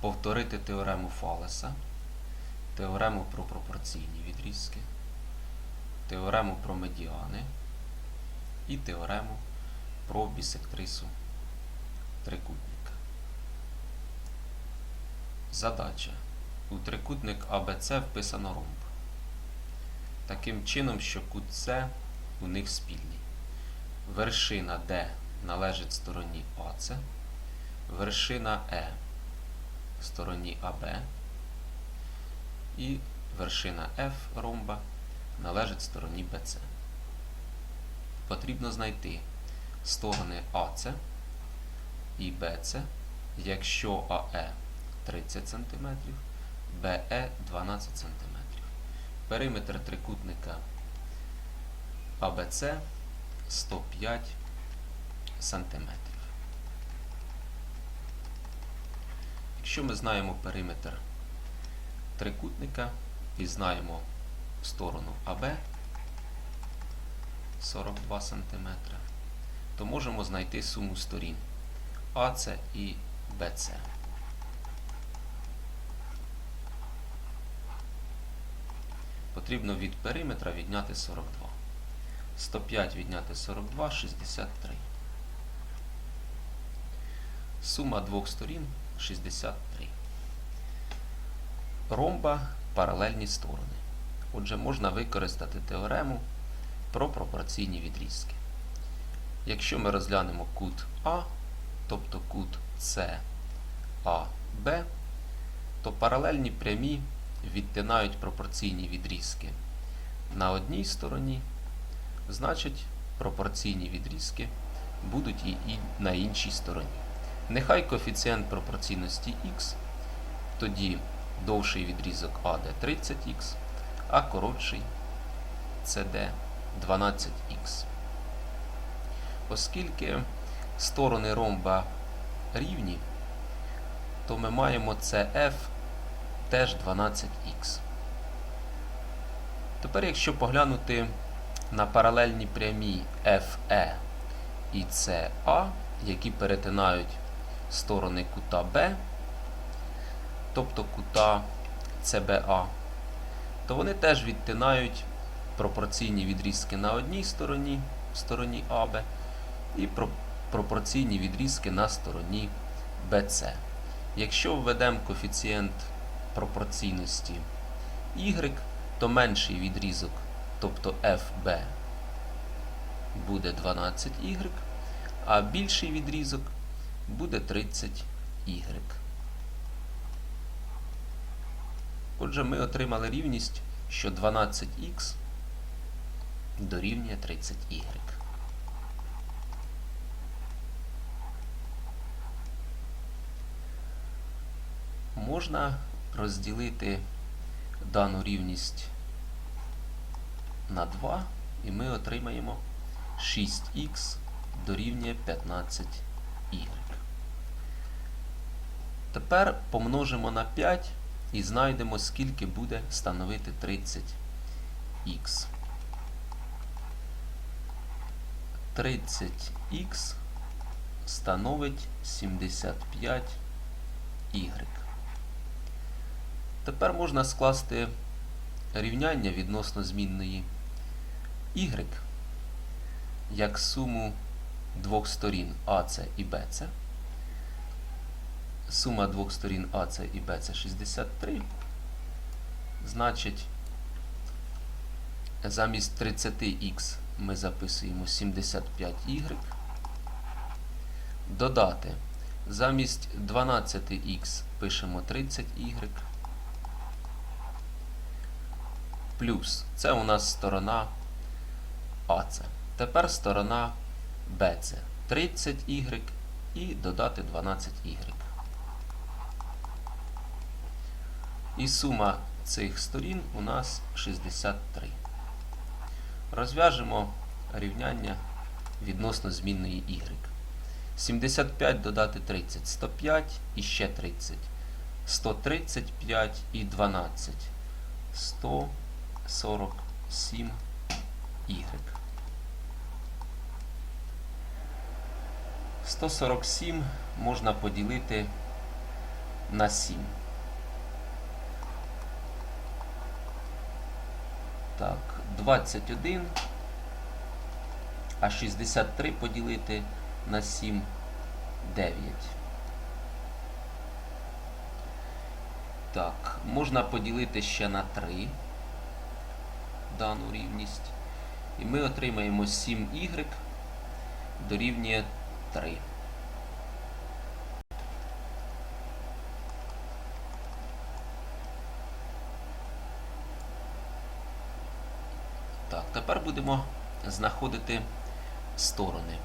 повторити теорему Фалеса, теорему про пропорційні відрізки, теорему про медіани і теорему про бісектрису трикутника. Задача. У трикутник АБЦ вписано ромб. Таким чином, що кут С у них спільний. Вершина D належить стороні АЦ, вершина Е стороні АБ і вершина F ромба належить стороні BC. Потрібно знайти сторони АЦ і BC, якщо АЕ 30 см, БЕ 12 см. Периметр трикутника АБЦ 105 см. Якщо ми знаємо периметр трикутника і знаємо сторону АБ 42 см, то можемо знайти суму сторін АЦ і БЦ. Потрібно від периметра відняти 42. 105 відняти 42 63. Сума двох сторін 63. Ромба паралельні сторони. Отже, можна використати теорему про пропорційні відрізки. Якщо ми розглянемо кут А, тобто кут САБ, то паралельні прямі відтинають пропорційні відрізки на одній стороні, значить пропорційні відрізки будуть і на іншій стороні. Нехай коефіцієнт пропорційності х, тоді довший відрізок AD 30х, а коротший CD 12х. Оскільки сторони ромба рівні, то ми маємо CF теж 12х. Тепер, якщо поглянути на паралельні прямі FE і CA, які перетинають сторони кута Б, тобто кута CBA, то вони теж відтинають пропорційні відрізки на одній стороні, стороні АБ, і про- пропорційні відрізки на стороні BC. Якщо введемо коефіцієнт пропорційності y, то менший відрізок, тобто FB, буде 12y, а більший відрізок буде 30y. Отже, ми отримали рівність, що 12х дорівнює 30y. Можна розділити дану рівність на 2, і ми отримаємо 6х дорівнює 15y. Тепер помножимо на 5 і знайдемо, скільки буде становити 30х. 30х становить 75y. Тепер можна скласти рівняння відносно змінної y як суму двох сторін AC і BC. Сума двох сторін AC і BC 63. Значить, замість 30х ми записуємо 75y. Додати. Замість 12х пишемо 30y. Плюс. Це у нас сторона АЦ. Тепер сторона BC. 30y і додати 12y. І сума цих сторін у нас 63. Розв'яжемо рівняння відносно змінної y. 75 додати 30, 105 і ще 30. 135 і 12. 147 y. 147 можна поділити на 7. Так, 21. А 63 поділити на 7 9. Так, можна поділити ще на 3 дану рівність. І ми отримаємо 7y дорівнює 3. Так, тепер будемо знаходити сторони.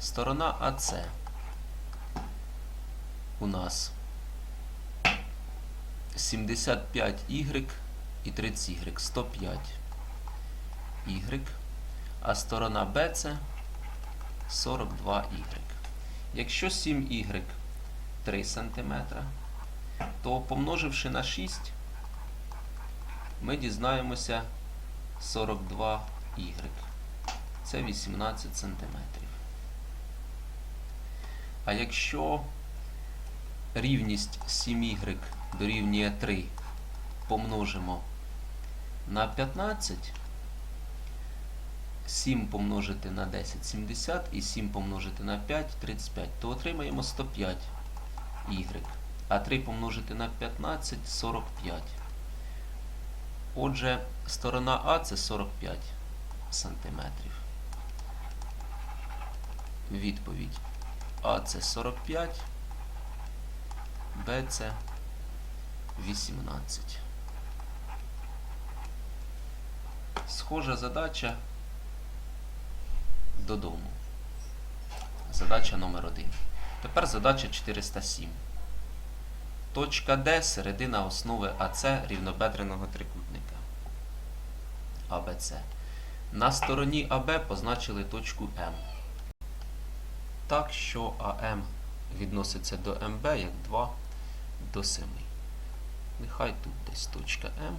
Сторона АС у нас 75y і 30y, 105 y, а сторона BC 42y. Якщо 7y 3 см, то помноживши на 6, ми дізнаємося 42y. Це 18 см. А якщо рівність 7y дорівнює 3 помножимо на 15, 7 помножити на 10 70 і 7 помножити на 5 35, то отримаємо 105 y. А 3 помножити на 15 45. Отже, сторона А це 45 сантиметрів. Відповідь А це 45, Б це 18. Схожа задача додому. Задача номер 1. Тепер задача 407. Точка Д середина основи АЦ рівнобедреного трикутника. АБЦ. На стороні АБ позначили точку М. Так що АМ відноситься до МБ як 2 до 7. Нехай тут десь точка М.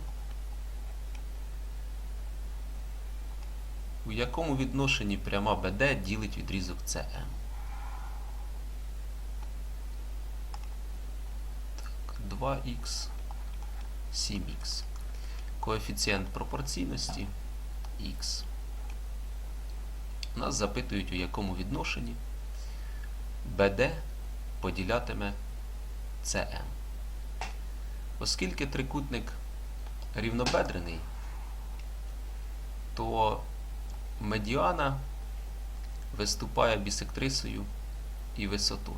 У якому відношенні пряма БД ділить відрізок СМ. Так, 2х, 7х. Коефіцієнт пропорційності х. Нас запитують, у якому відношенні БД поділятиме СМ. Оскільки трикутник рівнобедрений, то медіана виступає бісектрисою і висотою.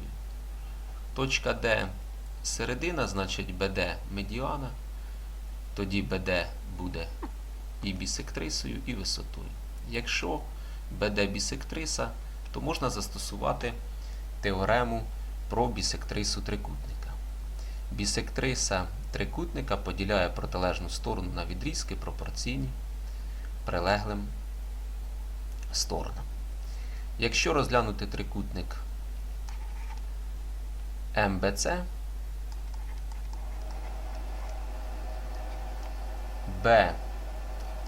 Точка D середина, значить BD медіана, тоді BD буде і бісектрисою, і висотою. Якщо BD бісектриса, то можна застосувати теорему про бісектрису трикутника. Бісектриса трикутника поділяє протилежну сторону на відрізки пропорційні прилеглим сторонам. Якщо розглянути трикутник МБЦ,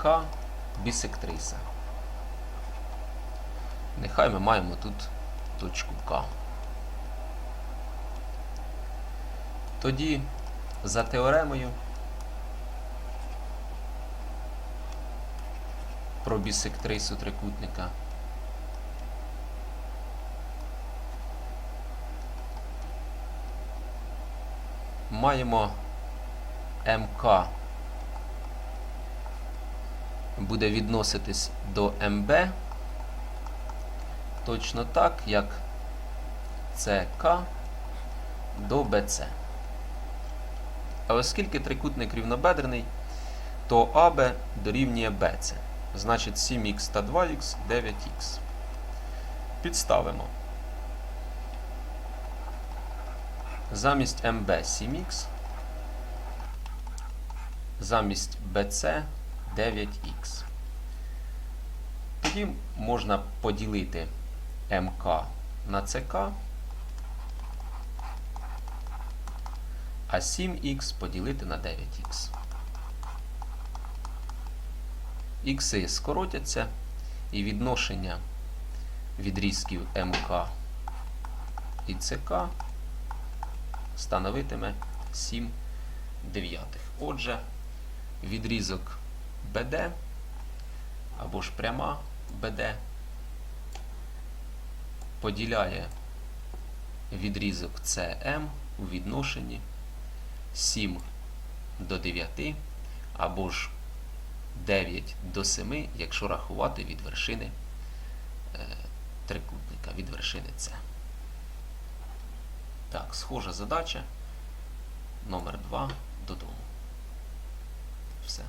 БК бісектриса. Нехай ми маємо тут точку К. Тоді за теоремою про бісектрису трикутника маємо МК буде відноситись до МБ точно так, як ЦК до БЦ. А оскільки трикутник рівнобедрений, то АБ дорівнює БЦ. Значить 7х та 2х 9х. Підставимо. Замість МБ 7х, замість БЦ 9х. Тоді можна поділити МК на ЦК, а 7х поділити на 9х. Ікси скоротяться і відношення відрізків МК і ЦК становитиме 7 дев'ятих. Отже, відрізок BD або ж пряма BD поділяє відрізок CM у відношенні 7 до 9 або ж 9 до 7, якщо рахувати від вершини е, трикутника, від вершини С. Так, схожа задача номер 2 додому. Все.